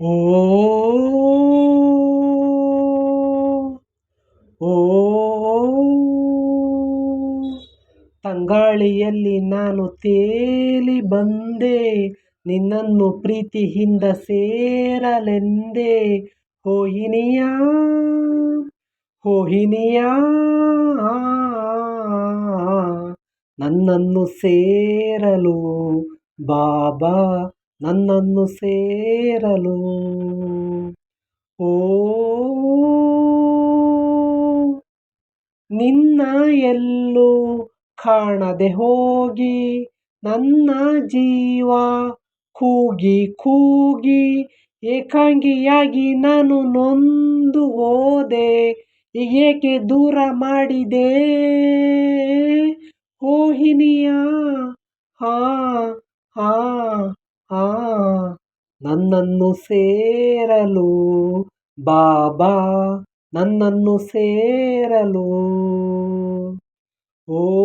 ಓ ಓ ತಂಗಾಳಿಯಲ್ಲಿ ನಾನು ತೇಲಿ ಬಂದೆ ನಿನ್ನನ್ನು ಪ್ರೀತಿಯಿಂದ ಸೇರಲೆಂದೆ. ಹೋಹಿನಿಯಾ ಹೋಹಿನಿಯಾ ನನ್ನನ್ನು ಸೇರಲು ಬಾಬಾ ನನ್ನನ್ನು ಸೇರಲು. ಓ, ನಿನ್ನ ಎಲ್ಲೂ ಕಾಣದೆ ಹೋಗಿ, ನನ್ನ ಜೀವ ಕೂಗಿ ಕೂಗಿ, ಏಕಾಂಗಿಯಾಗಿ ನಾನು ನೊಂದು ಹೋದೆ ಏಕೆ ದೂರ ಮಾಡಿದೆ? ಓಹಿನಿಯ ಹಾ ನನ್ನನ್ನು ಸೇರಲು, ಬಾಬಾ, ನನ್ನನ್ನು ಸೇರಲು. ಓ,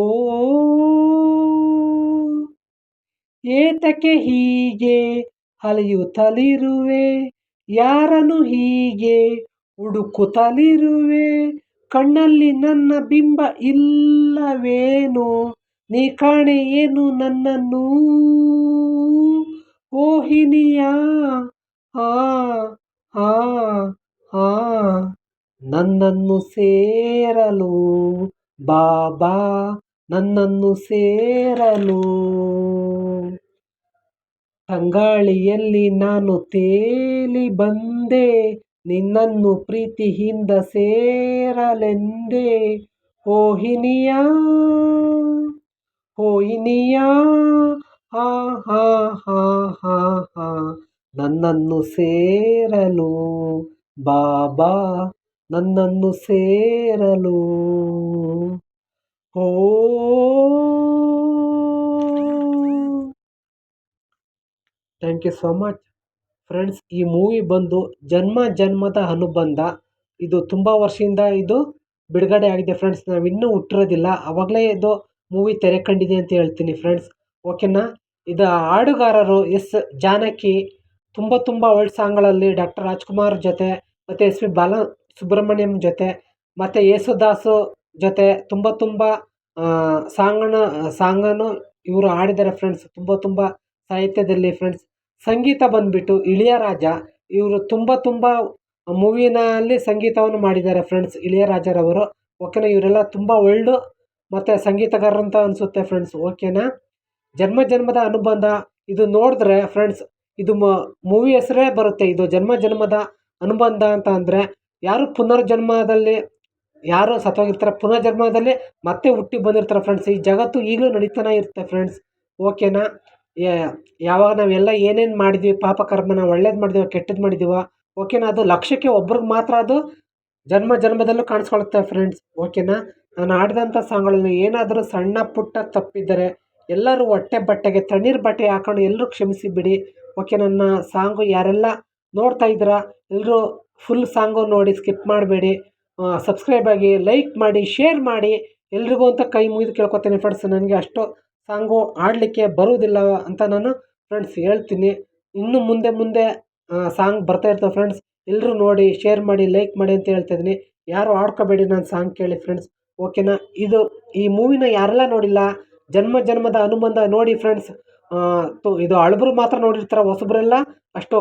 ಏತಕ್ಕೆ ಹೀಗೆ ಅಲೆಯುತ್ತಲಿರುವೆ? ಯಾರನ್ನು ಹೀಗೆ ಹುಡುಕುತ್ತಲಿರುವೆ? ಕಣ್ಣಲ್ಲಿ ನನ್ನ ಬಿಂಬ ಇಲ್ಲವೇನು? ನೀ ಕಾಣೆ ಏನು ನನ್ನನ್ನು? ಓಹಿನಿಯ? ಹಾ ಹಾ ಹಾ. ನನ್ನನ್ನು ಸೇರಲು ಬಾಬಾ, ನನ್ನನ್ನು ಸೇರಲು. ತಂಗಾಳಿಯಲ್ಲಿ ನಾನು ತೇಲಿ ಬಂದೆ, ನಿನ್ನನ್ನು ಪ್ರೀತಿಯಿಂದ ಸೇರಲೆಂದೆ. ಓಹಿನಿಯ ಓಹಿನಿಯ ಹಾ ಹಾ ಹಾ ಹಾ ಹಾ. ನನ್ನನ್ನು ಸೇರಲು, ಬಾಬಾ, ನನ್ನನ್ನು ಸೇರಲು. ಓ thank you so much friends ಈ ಮೂವಿ ಬಂದು ಜನ್ಮ ಜನ್ಮದ ಅನುಬಂಧ. ಇದು ತುಂಬ ವರ್ಷದಿಂದ ಇದು ಬಿಡುಗಡೆ ಆಗಿದೆ. ಫ್ರೆಂಡ್ಸ್ ನಾವು ಇನ್ನೂ ಹುಟ್ಟಿರೋದಿಲ್ಲ. ಆವಾಗಲೇ ಇದು ಮೂವಿ ತೆರೆ ಕಂಡಿದೆ ಅಂತ ಹೇಳ್ತೀನಿ. ಫ್ರೆಂಡ್ಸ್ ಓಕೆನಾ? ಇದು ಹಾಡುಗಾರರು ಎಸ್. ಜಾನಕಿ, ತುಂಬ ತುಂಬ ಒಳ್ಳೆ ಸಾಂಗ್ಗಳಲ್ಲಿ ಡಾಕ್ಟರ್ ರಾಜ್ಕುಮಾರ್ ಜೊತೆ, ಮತ್ತು ಎಸ್. ಪಿ ಬಾಲ ಸುಬ್ರಹ್ಮಣ್ಯಂ ಜೊತೆ, ಮತ್ತು ಯೇಸುದಾಸು ಜೊತೆ ತುಂಬ ತುಂಬ ಸಾಂಗನ, ಸಾಂಗನ್ನು ಇವರು ಹಾಡಿದ್ದಾರೆ ಫ್ರೆಂಡ್ಸ್. ತುಂಬ ತುಂಬ ಸಾಹಿತ್ಯದಲ್ಲಿ ಫ್ರೆಂಡ್ಸ್. ಸಂಗೀತ ಬಂದುಬಿಟ್ಟು ಇಳಿಯರಾಜ, ಇವರು ತುಂಬ ತುಂಬ ಮೂವಿನಲ್ಲಿ ಸಂಗೀತವನ್ನು ಮಾಡಿದ್ದಾರೆ ಫ್ರೆಂಡ್ಸ್, ಇಳಿಯರಾಜರವರು. ಓಕೆನಾ? ಇವರೆಲ್ಲ ತುಂಬ ಒಳ್ಳೆ, ಮತ್ತು ಸಂಗೀತಗಾರರಂತ ಅನಿಸುತ್ತೆ ಫ್ರೆಂಡ್ಸ್. ಓಕೆನಾ? ಜನ್ಮ ಜನ್ಮದ ಅನುಬಂಧ, ಇದು ನೋಡಿದ್ರೆ ಫ್ರೆಂಡ್ಸ್ ಇದು ಮೂವಿ ಹೆಸರೇ ಬರುತ್ತೆ. ಇದು ಜನ್ಮ ಜನ್ಮದ ಅನುಬಂಧ ಅಂತ ಅಂದರೆ, ಯಾರು ಪುನರ್ಜನ್ಮದಲ್ಲಿ, ಯಾರು ಸತ್ತೋಗಿರ್ತಾರೆ ಪುನರ್ಜನ್ಮದಲ್ಲಿ ಮತ್ತೆ ಹುಟ್ಟಿ ಬಂದಿರ್ತಾರೆ ಫ್ರೆಂಡ್ಸ್ ಈ ಜಗತ್ತು ಈಗಲೂ ನಡೀತಾನೆ ಇರುತ್ತೆ ಫ್ರೆಂಡ್ಸ್ ಓಕೆನಾ ಯಾವಾಗ ನಾವೆಲ್ಲ ಏನೇನು ಮಾಡಿದ್ವಿ, ಪಾಪ ಕರ್ಮನ ಒಳ್ಳೇದು ಮಾಡಿದೀವ ಕೆಟ್ಟದ್ದು ಮಾಡಿದೀವ ಓಕೆನಾ ಅದು ಲಕ್ಷಕ್ಕೆ ಒಬ್ರಿಗೆ ಮಾತ್ರ ಅದು ಜನ್ಮ ಜನ್ಮದಲ್ಲೂ ಕಾಣಿಸ್ಕೊಳುತ್ತೆ ಫ್ರೆಂಡ್ಸ್ ಓಕೆನಾ ನಾನು ಆಡಿದಂಥ ಸಾಂಗ್ಗಳಲ್ಲಿ ಏನಾದರೂ ಸಣ್ಣ ಪುಟ್ಟ ತಪ್ಪಿದ್ದರೆ ಎಲ್ಲರೂ ಹೊಟ್ಟೆ ಬಟ್ಟೆಗೆ ತಣ್ಣೀರು ಬಟ್ಟೆ ಹಾಕೊಂಡು ಎಲ್ಲರೂ ಕ್ಷಮಿಸಿ ಬಿಡಿ ಓಕೆ, ನನ್ನ ಸಾಂಗು ಯಾರೆಲ್ಲ ನೋಡ್ತಾ ಇದ್ದೀರಾ ಎಲ್ಲರೂ ಫುಲ್ ಸಾಂಗು ನೋಡಿ ಸ್ಕಿಪ್ ಮಾಡಬೇಡಿ. ಸಬ್ಸ್ಕ್ರೈಬ್ ಆಗಿ ಲೈಕ್ ಮಾಡಿ ಶೇರ್ ಮಾಡಿ. ಎಲ್ರಿಗೂ ಅಂತ ಕೈ ಮುಗಿದು ಕೇಳ್ಕೊತೀನಿ ಫ್ರೆಂಡ್ಸ್ ನನಗೆ ಅಷ್ಟು ಸಾಂಗು ಆಡಲಿಕ್ಕೆ ಬರುವುದಿಲ್ಲ ಅಂತ ನಾನು ಫ್ರೆಂಡ್ಸ್ ಹೇಳ್ತೀನಿ. ಇನ್ನು ಮುಂದೆ ಮುಂದೆ ಸಾಂಗ್ ಬರ್ತಾ ಇರ್ತವೆ ಫ್ರೆಂಡ್ಸ್ ಎಲ್ಲರೂ ನೋಡಿ ಶೇರ್ ಮಾಡಿ ಲೈಕ್ ಮಾಡಿ ಅಂತ ಹೇಳ್ತಾ ಇದ್ದೀನಿ. ಯಾರು ಆಡ್ಕೋಬೇಡಿ ನಾನು ಸಾಂಗ್ ಕೇಳಿ ಫ್ರೆಂಡ್ಸ್ ಓಕೆನಾ? ಇದು ಈ ಮೂವಿನ ಯಾರೆಲ್ಲ ನೋಡಿಲ್ಲ ಜನ್ಮ ಜನ್ಮದ ಅನುಬಂಧ ನೋಡಿ ಫ್ರೆಂಡ್ಸ್ ಇದು ಹಳಬರು ಮಾತ್ರ ನೋಡಿರ್ತಾರೆ ಹೊಸಬ್ರೆಲ್ಲ ಅಷ್ಟು